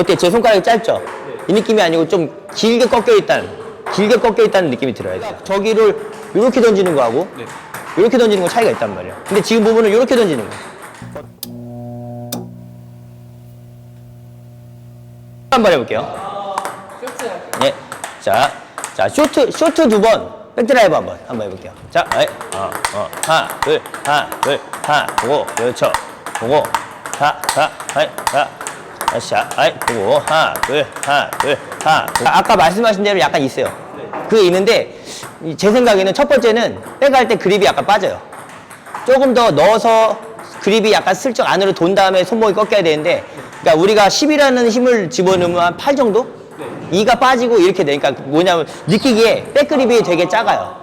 어때? 제 손가락이 짧죠? 이 느낌이 아니고 좀 길게 꺾여 있다는, 길게 꺾여 있다는 느낌이 들어야 돼요. 저기를 이렇게 던지는 거하고 이렇게 던지는 거 차이가 있단 말이에요. 근데 지금 부분은 이렇게 던지는 거예요. 한번 해볼게요. 예. 자, 자, 쇼트, 쇼트 두 번, 백드라이브 한 번, 한번 해볼게요. 자, 에, 어, 어, 하나, 둘, 하나, 둘, 하나, 보고, 그렇죠. 보고, 하, 하, 하이, 하. 다시, 하, 아이, 보고, 하나, 둘, 하나, 둘, 하나. 둘. 아까 말씀하신 대로 약간 있어요. 그게 있는데, 이제 생각에는 첫 번째는 백할 때 그립이 약간 빠져요. 조금 더 넣어서 그립이 약간 슬쩍 안으로 돈 다음에 손목이 꺾여야 되는데 그러니까 우리가 10이라는 힘을 집어넣으면 한 8 정도? 2가 빠지고 이렇게 되니까 뭐냐면 느끼기에 백그립이 되게 작아요.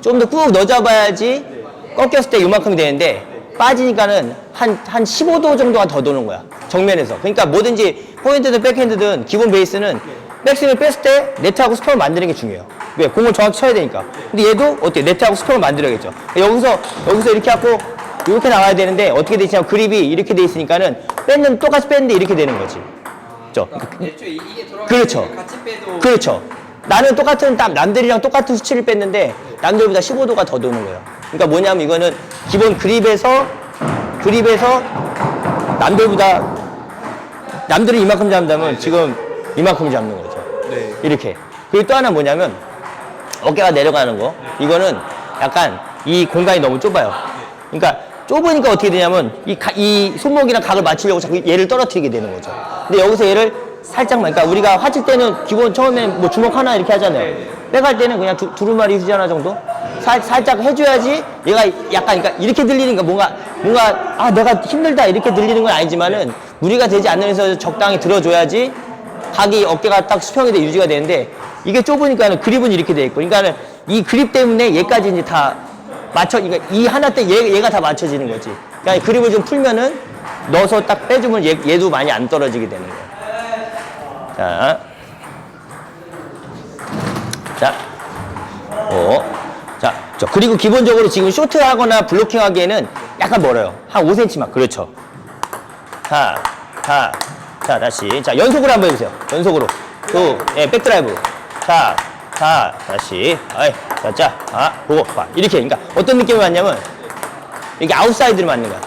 좀 더 꾹 넣어잡아야지 꺾였을 때 이만큼 되는데 빠지니까는 한, 한 15도 정도가 더 도는 거야. 정면에서. 그러니까 뭐든지 포인트든 백핸드든 기본 베이스는 백스윙을 뺐을 때 네트하고 스톤을 만드는 게 중요해요. 왜? 공을 정확히 쳐야 되니까. 근데 얘도 어때? 네트하고 스톤을 만들어야겠죠. 여기서, 여기서 이렇게 하고 이렇게 나와야 되는데 어떻게 되냐면 그립이 이렇게 돼 있으니까는 뺐는, 똑같이 뺐는데 이렇게 되는 거지. 그죠? 애초에 이- 이게 그렇죠. 게 같이 빼도 그렇죠. 나는 똑같은 땀, 남들이랑 똑같은 수치를 뺐는데 남들보다 15도가 더 도는 거예요. 그러니까 뭐냐면 이거는 기본 그립에서 그립에서 남들보다 남들은 이만큼 잡는다면 지금 이만큼 잡는 거죠. 네. 이렇게. 그리고 또 하나 뭐냐면 어깨가 내려가는 거. 이거는 약간 이 공간이 너무 좁아요. 그러니까 좁으니까 어떻게 되냐면 이, 가- 이 손목이랑 각을 맞추려고 자꾸 얘를 떨어뜨리게 되는 거죠. 근데 여기서 얘를 살짝만, 그러니까 우리가 화칠 때는 기본 처음에 뭐 주먹 하나 이렇게 하잖아요. 빼갈 때는 그냥 두, 두루마리 휴지 하나 정도? 살, 살짝 해줘야지 얘가 약간, 그러니까 이렇게 들리니까 뭔가, 뭔가, 아, 내가 힘들다 이렇게 들리는 건 아니지만은 무리가 되지 않으면서 적당히 들어줘야지 각이 어깨가 딱 수평이 돼 유지가 되는데 이게 좁으니까는 그립은 이렇게 돼 있고. 그러니까는 이 그립 때문에 얘까지 이제 다 맞춰 그러니까 이 하나 때 얘, 얘가 다 맞춰지는 거지. 그러니까 그립을 좀 풀면은 넣어서 딱 빼주면 얘, 얘도 많이 안 떨어지게 되는 거야 자, 자, 오, 자, 저 그리고 기본적으로 지금 쇼트 하거나 블로킹 하기에는 약간 멀어요 한 5cm만 그렇죠 하, 하. 자, 다시. 자, 연속으로 한번 해보세요. 연속으로. 또, 예, 백드라이브. 자, 자, 다시. 아이, 자, 자, 아, 보고, 봐. 이렇게. 그러니까 어떤 느낌이 왔냐면, 이렇게 아웃사이드를 맞는 거야.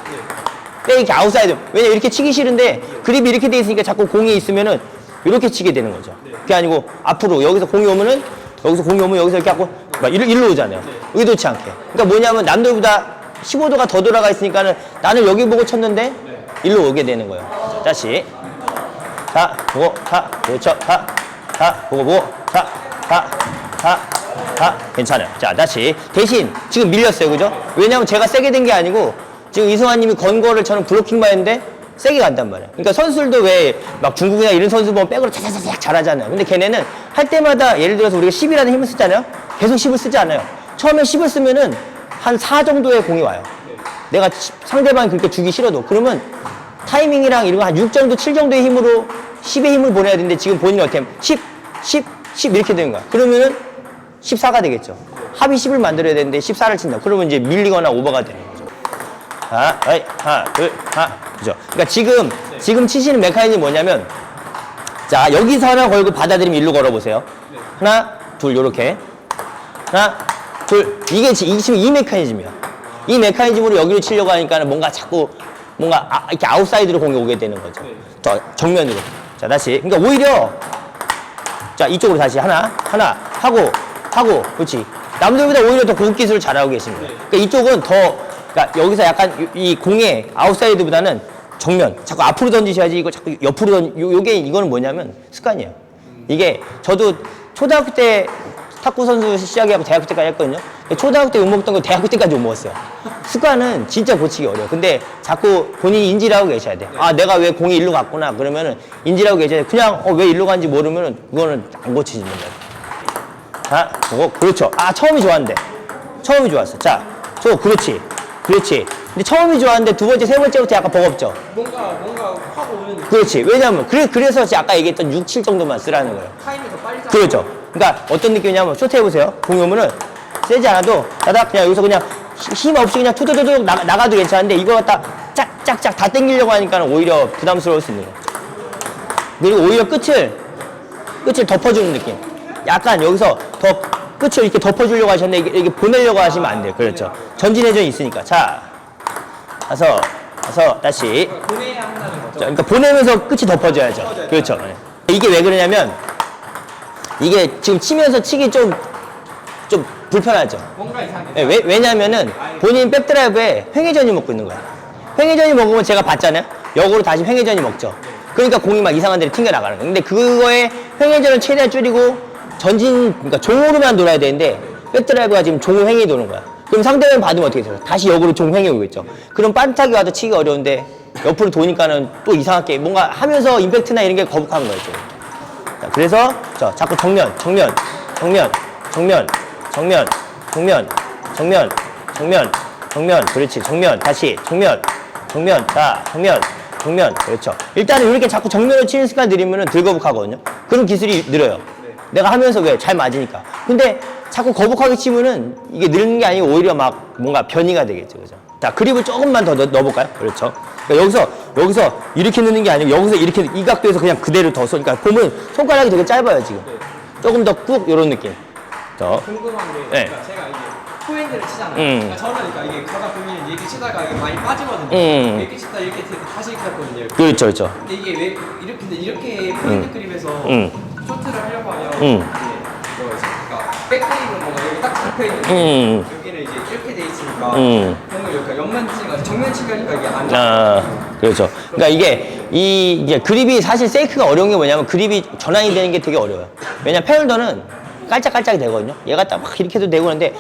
백 이렇게 아웃사이드. 왜냐 이렇게 치기 싫은데, 그립이 이렇게 돼 있으니까 자꾸 공이 있으면은, 이렇게 치게 되는 거죠. 그게 아니고, 앞으로, 여기서 공이 오면은, 여기서 공이 오면 여기서 이렇게 하고, 막 일로, 일로 오잖아요. 의도치 않게. 그러니까 뭐냐면, 남들보다 15도가 더 돌아가 있으니까는, 나는 여기 보고 쳤는데, 일로 오게 되는 거예요. 자, 다시. 자, 보고, 자, 그렇죠. 자, 자, 보고, 보고, 자, 자, 자, 자, 괜찮아요. 자, 다시. 대신, 지금 밀렸어요. 그죠? 왜냐면 제가 세게 된 게 아니고, 지금 이승환 님이 건 거를 저는 블로킹만 했는데, 세게 간단 말이에요. 그러니까 선수들도 왜, 막 중국이나 이런 선수 보면 백으로 차차차차 잘하잖아요. 근데 걔네는 할 때마다 예를 들어서 우리가 10이라는 힘을 쓰잖아요? 계속 10을 쓰지 않아요. 처음에 10을 쓰면은 한 4 정도의 공이 와요. 내가 치- 상대방이 그렇게 주기 싫어도. 그러면 타이밍이랑 이런 거 한 6 정도, 7 정도의 힘으로 10의 힘을 보내야 되는데 지금 본인이 어떻게 하면 10, 10, 10 이렇게 되는 거야. 그러면은 14가 되겠죠. 합이 10을 만들어야 되는데 14를 친다. 그러면 이제 밀리거나 오버가 되는 거죠. 하나, 아이, 하나, 둘, 하나. 그죠? 그러니까 지금, 지금 치시는 메카니즘이 뭐냐면 자, 여기서 하나 걸고 받아들이면 일로 걸어보세요. 하나, 둘, 요렇게. 하나, 둘. 이게 지- 이, 지금 이 메커니즘이야. 이 메커니즘으로 여기로 치려고 하니까 뭔가 자꾸 뭔가 아- 이렇게 아웃사이드로 공이 오게 되는 거죠. 저 정면으로. 자, 다시. 그러니까 오히려 자, 이쪽으로 다시 하나, 하나 하고 하고 그렇지. 남들보다 오히려 더 고급 기술을 잘하고 거예요. 그러니까 이쪽은 더 그러니까 여기서 약간 이, 이 공의 아웃사이드보다는 정면 자꾸 앞으로 던지셔야지 이거 자꾸 옆으로 던 요, 요게 이거는 뭐냐면 습관이에요. 이게 저도 초등학교 때 탁구 선수 시작하고 대학교 때까지 했거든요. 초등학교 때 욕먹던 거 대학교 때까지 못 먹었어요. 습관은 진짜 고치기 어려워. 근데 자꾸 본인이 인지를 하고 계셔야 돼. 아, 내가 왜 공이 일로 갔구나. 그러면은 인지를 하고 계셔야 돼. 그냥 어, 왜 일로 간지 모르면은 그거는 안 고치지는 거예요. 자, 그거 그렇죠. 아, 처음이 좋았는데. 처음이 좋았어. 자, 저 그렇지. 그렇지. 근데 처음이 좋았는데 두 번째, 세 번째부터 약간 버겁죠. 뭔가 뭔가 확 오는 느낌. 그렇지. 왜냐면 그래, 그래서 제가 아까 얘기했던 6, 7 정도만 쓰라는 거예요. 타임이 더 빨리 잡 그렇죠. 그러니까 어떤 느낌이냐면 쇼트 해보세요. 공이 오면은 세지 않아도 다닥 그냥 여기서 그냥 히- 힘 없이 그냥 투두두둑 나가, 나가도 괜찮은데 이거 갖다 짝짝짝 다 당기려고 하니까 오히려 부담스러울 수 있는 거예요. 그리고 오히려 끝을 끝을 덮어주는 느낌. 약간 여기서 더 끝을 이렇게 덮어주려고 하셨는데 이게, 이게 보내려고 하시면 안 돼요. 그렇죠. 전진 회전이 있으니까. 자, 가서 가서 다시. 그러니까 보내면서 끝이 덮어져야죠. 그렇죠. 네. 이게 왜 그러냐면 이게 지금 치면서 치기 좀 좀 불편하죠. 예, 왜, 왜냐면은 본인 백드라이브에 횡회전이 먹고 있는 거야. 횡회전이 먹으면 제가 봤잖아요. 역으로 다시 횡회전이 먹죠. 그러니까 공이 막 이상한 데로 튕겨 나가는 거예요. 근데 그거에 횡회전을 최대한 줄이고 전진, 그러니까 종으로만 돌아야 되는데 백드라이브가 지금 종횡이 도는 거야. 그럼 상대방 받으면 어떻게 돼요? 다시 역으로 종횡이 오겠죠. 그럼 빠듯하게 와도 치기 어려운데 옆으로 도니까는 또 이상하게 뭔가 하면서 임팩트나 이런 게 거북한 거죠. 자, 그래서 자, 자꾸 정면, 정면, 정면, 정면, 정면, 정면, 정면, 정면, 정면, 그렇지, 정면, 다시, 정면, 정면, 자, 정면, 정면, 그렇죠. 일단은 이렇게 자꾸 정면으로 치는 습관 들이면은 덜 거북하거든요. 그런 기술이 늘어요. 내가 하면서 왜? 잘 맞으니까. 근데 자꾸 거북하게 치면은 이게 늘는 게 아니고 오히려 막 뭔가 변이가 되겠죠. 그죠? 자, 그립을 조금만 더 넣, 넣어볼까요? 그렇죠. 그러니까 여기서, 여기서 이렇게 넣는 게 아니고 여기서 이렇게 이 각도에서 그냥 그대로 더 쏘. 그러니까 보면 손가락이 되게 짧아요, 지금. 조금 더 꾹, 요런 느낌. 더. 궁금한 게 네. 그러니까 제가 이게 포핸드를 치잖아요. 음. 그러니까 저는 그러니까 이게 가다 보면 이렇게 치다가 이게 많이 빠지거든요. 음. 이렇게 치다 이렇게 다시 이렇게 했거든요. 그렇죠, 그렇죠. 근데 이게 왜 이렇게 근데 이렇게 포핸드 그립에서 음. 쇼트를 하려고 하면 음. 이게 뭐지? 그러니까 백그립은 뭔가 여기 딱 잡혀 있는데 음. 여기는 이제 이렇게 돼 있으니까 음. 공을 여기가 옆만 치니까 정면 치니까 이게 안 나. 아, 그렇죠. 그러니까 이게 이 이제 그립이 사실 세이크가 어려운 게 뭐냐면 그립이 전환이 되는 게 되게 어려워요. 왜냐 면 페일더는 깔짝깔짝이 되거든요. 얘가 딱 막 이렇게 해도 되고 그런데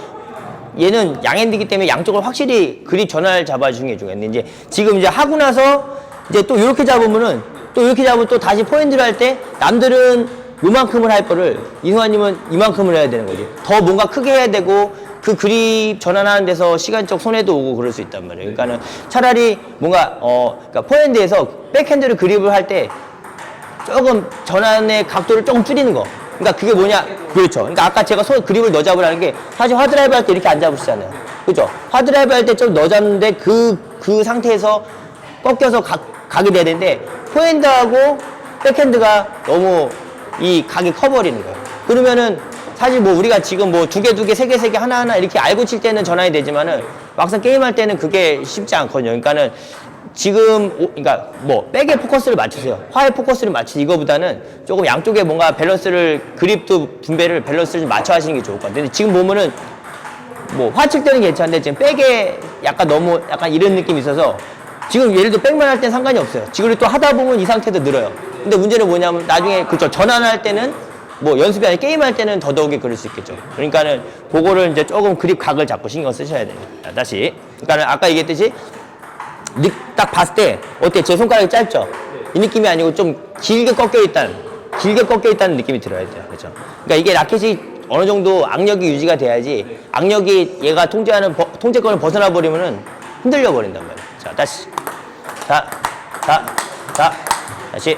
얘는 양핸드기 때문에 양쪽을 확실히 그립 전환을 잡아주는 게 중요한데 이제 지금 이제 하고 나서 이제 또 이렇게 잡으면은 또 이렇게 잡으면 또 다시 포핸드를 할 때 남들은 요만큼을 할 거를 이승환님은 이만큼을 해야 되는 거지. 더 뭔가 크게 해야 되고 그 그립 전환하는 데서 시간적 손해도 오고 그럴 수 있단 말이에요. 그러니까는 차라리 뭔가 어 그러니까 포핸드에서 백핸드를 그립을 할 때 조금 전환의 각도를 조금 줄이는 거. 그러니까 그게 뭐냐? 그렇죠. 그러니까 아까 제가 손 그립을 넣어 잡으라는 게 사실 하드라이브 할 때 이렇게 안 잡으시잖아요. 그렇죠? 하드라이브 할 때좀 넣어 잡는데 그, 그 상태에서 꺾여서 가, 가게 되는데 포핸드하고 백핸드가 너무 이 각이 커버리는 거예요. 그러면은 사실 뭐 우리가 지금 뭐 두 개, 두 개, 세 개, 세 개, 하나, 하나 이렇게 알고 칠 때는 전환이 되지만은 막상 게임할 때는 그게 쉽지 않거든요. 그러니까는 지금 오- 그러니까 뭐 백에 포커스를 맞추세요. 화에 포커스를 맞추 이거보다는 조금 양쪽에 뭔가 밸런스를 그립도 분배를 밸런스를 좀 맞춰 하시는 게 좋을 것 같아요. 근데 지금 보면은 뭐 화칠 때는 괜찮은데 지금 백에 약간 너무 약간 이런 느낌이 있어서 지금 예를 들어 백만 할 땐 상관이 없어요. 지금 또 하다 보면 이 상태도 늘어요. 근데 문제는 뭐냐면 나중에 그쵸 전환할 때는 뭐 연습이 아니라 게임할 때는 더더욱이 그럴 수 있겠죠. 그러니까는 그거를 이제 조금 그립 각을 잡고 신경 쓰셔야 돼요. 자, 다시. 그러니까는 아까 얘기했듯이 느- 딱 봤을 때 어때? 제 손가락이 짧죠? 이 느낌이 아니고 좀 길게 꺾여 있다는 길게 꺾여 있다는 느낌이 들어야 돼요. 그렇죠? 그러니까 이게 라켓이 어느 정도 악력이 유지가 돼야지 악력이 얘가 통제하는 버- 통제권을 벗어나 버리면은 흔들려 버린단 말이에요. 자, 다시. 자, 자, 자, 다시.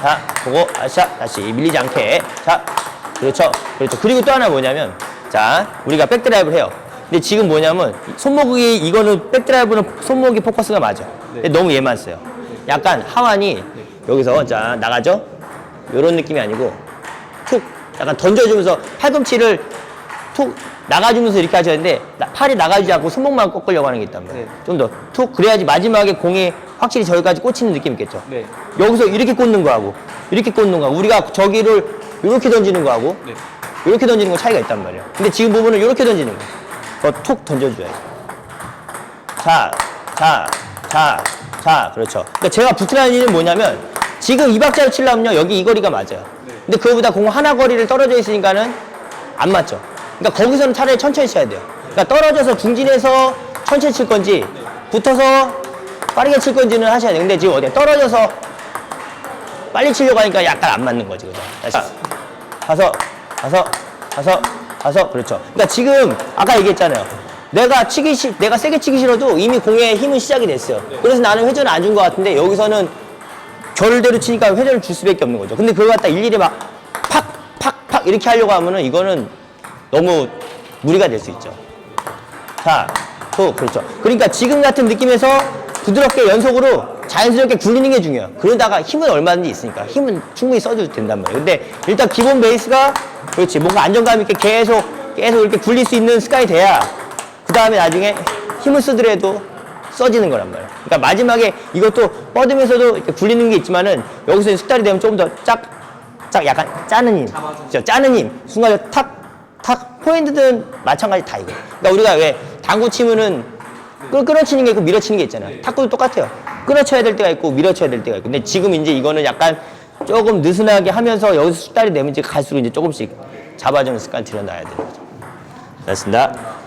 자, 보고, 아샤, 다시 밀리지 않게. 자, 그렇죠. 그렇죠. 그리고 또 하나 뭐냐면, 자, 우리가 백드라이브를 해요. 근데 지금 뭐냐면, 손목이, 이거는 백드라이브는 손목이 포커스가 맞아. 근데 너무 얘만 써요. 약간 하완이 여기서, 자, 나가죠? 요런 느낌이 아니고, 툭, 약간 던져주면서 팔꿈치를 툭 나가주면서 이렇게 하셔야 되는데 나- 팔이 나가지 않고 손목만 꺾으려고 하는 게 있단 말이에요. 네. 좀 더 툭 그래야지 마지막에 공이 확실히 저기까지 꽂히는 느낌 있겠죠. 네. 여기서 이렇게 꽂는 거하고 이렇게 꽂는 거 우리가 저기를 이렇게 던지는 거하고 네. 이렇게 던지는 거 차이가 있단 말이에요. 근데 지금 보면은 이렇게 던지는 거. 더툭 던져줘야지. 자, 자, 자, 자, 그렇죠. 그러니까 제가 붙으라는 이유는 뭐냐면 지금 이 박자를 치려면요 여기 이 거리가 맞아요. 근데 그거보다 공 하나 거리를 떨어져 있으니까는 안 맞죠. 그러니까 거기서는 차라리 천천히 쳐야 돼요. 그러니까 떨어져서 중진해서 천천히 칠 건지 붙어서 빠르게 칠 건지는 하셔야 돼요. 근데 지금 어디야 떨어져서 빨리 치려고 하니까 약간 안 맞는 거지, 그죠? 다시. 가서, 가서, 가서, 가서, 그렇죠. 그러니까 지금 아까 얘기했잖아요. 내가 치기 싫, 내가 세게 치기 싫어도 이미 공의 힘은 시작이 됐어요. 그래서 나는 회전을 안 준 것 같은데 여기서는 결대로 치니까 회전을 줄 수밖에 없는 거죠. 근데 그걸 갖다 일일이 막 팍, 팍, 팍 이렇게 하려고 하면은 이거는 너무 무리가 될 수 있죠. 자, 또 그렇죠. 그러니까 지금 같은 느낌에서 부드럽게 연속으로 자연스럽게 굴리는 게 중요해요. 그러다가 힘은 얼마든지 있으니까 힘은 충분히 써줘도 된단 말이에요. 근데 일단 기본 베이스가 그렇지 뭔가 안정감 있게 계속 계속 이렇게 굴릴 수 있는 습관이 돼야 그 다음에 나중에 힘을 쓰더라도 써지는 거란 말이에요. 그러니까 마지막에 이것도 뻗으면서도 이렇게 굴리는 게 있지만은 여기서 숙달이 되면 조금 더 짝, 짝 약간 짜는 힘. 그죠? 짜는 힘. 순간에 탁, 탁. 포인트든 마찬가지 다 이거. 그러니까 우리가 왜 당구 치면은 끌, 끌어치는 게 있고 밀어치는 게 있잖아요. 탁구도 똑같아요. 끌어쳐야 될 때가 있고 밀어쳐야 될 때가 있고. 근데 지금 이제 이거는 약간 조금 느슨하게 하면서 여기서 숙달이 되면 이제 갈수록 이제 조금씩 잡아주는 습관 들여놔야 되는 거죠. 됐습니다.